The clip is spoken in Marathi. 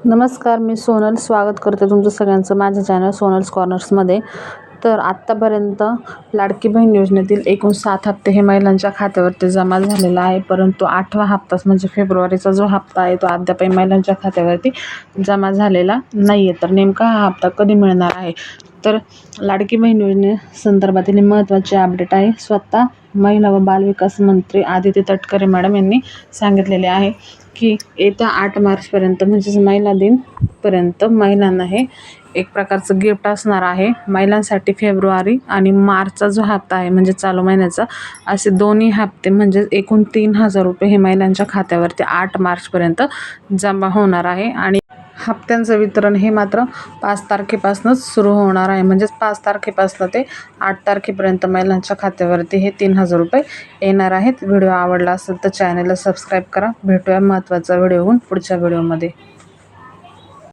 नमस्कार मी सोनल. स्वागत करते तुमचं सगळ्यांचं माझ्या चॅनल सोनल्स कॉर्नर्समध्ये तर आत्तापर्यंत लाडकी बहीण योजनेतील एकूण सात हप्ते हे महिलांच्या खात्यावरती जमा झालेला आहे. परंतु आठवा हप्ताच म्हणजे फेब्रुवारीचा जो हप्ता आहे तो अद्यापही महिलांच्या खात्यावरती जमा झालेला नाही आहे तर नेमका हा हप्ता कधी मिळणार आहे? तर लाडकी बहीण योजनेसंदर्भातील महत्त्वाचे अपडेट आहे. स्वतः महिला व बालविकास मंत्री आदिती तटकरे मॅडम यांनी सांगितलेले आहे. की येत्या आठ मार्चपर्यंत म्हणजेच महिला दिनपर्यंत महिलांना हे एक प्रकारचं गिफ्ट असणार आहे. महिलांसाठी फेब्रुवारी आणि मार्चचा जो हप्ता आहे म्हणजे चालू महिन्याचा असे दोन्ही हप्ते म्हणजे एकूण तीन हजार रुपये हे महिलांच्या खात्यावरती आठ मार्चपर्यंत जमा होणार आहे. आणि हप्त्यांचं वितरण हे मात्र पाच तारखेपासूनच सुरू होणार आहे. म्हणजेच पाच तारखेपासून ते आठ तारखेपर्यंत महिलांच्या खात्यावरती हे तीन हजार रुपये येणार आहेत. व्हिडिओ आवडला असेल तर चॅनलला सबस्क्राईब करा. भेटूया महत्त्वाचा व्हिडिओ होऊन पुढच्या व्हिडिओमध्ये.